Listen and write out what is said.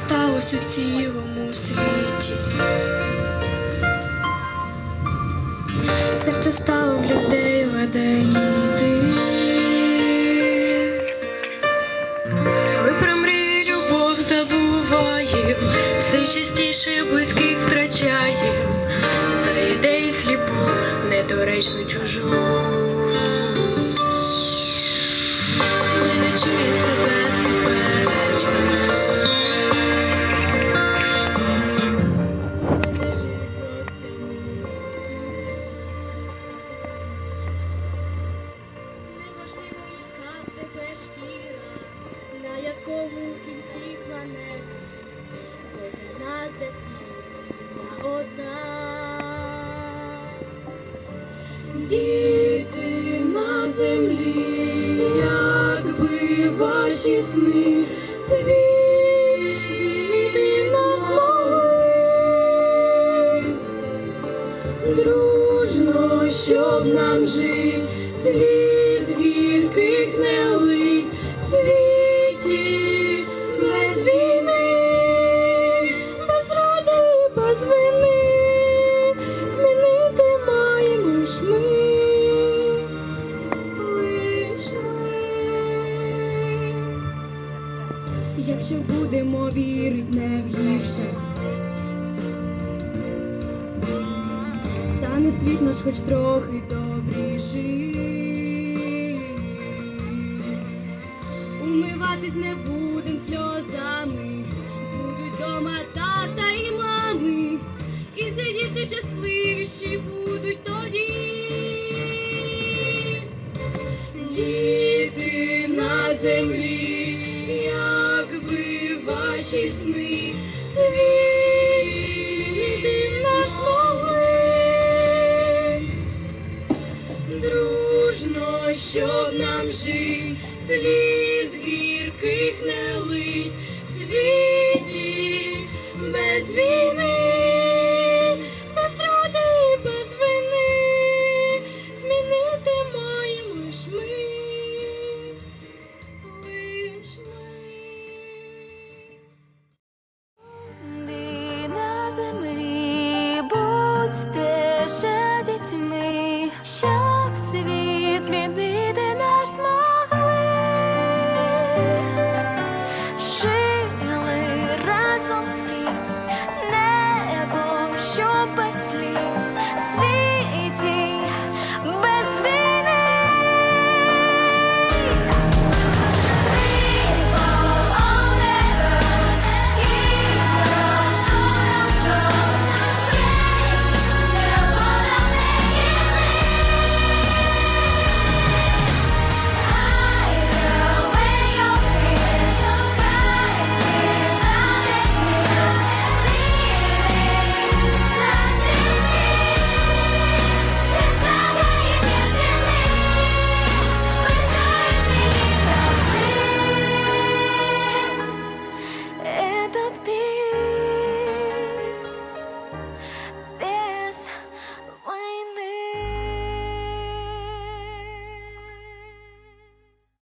сталося у цілому світі. Серце стало в людей леденіти. Ми про мрії любов забуваєм, все частіше близьких втрачаєм, за ідеї сліпу, недоречну чужу. На якому кінці планети, бо нас для всіх земля одна. Діти на землі, якби ваші сни змогли, дружно, щоб нам жить, будемо вірить не в гірше, стане світ наш хоч трохи добріший. Умиватись не будем сльозами, будуть дома тата і мами, і всі діти щасливіші будуть тоді. Діти на землі, ваші сни світи наш могли, дружно, щоб нам жить, сліз гірких не лить Будь дітьми, щоб світ змінити наш змогли. Жили разом скрізь, небо, що без сліз. Світ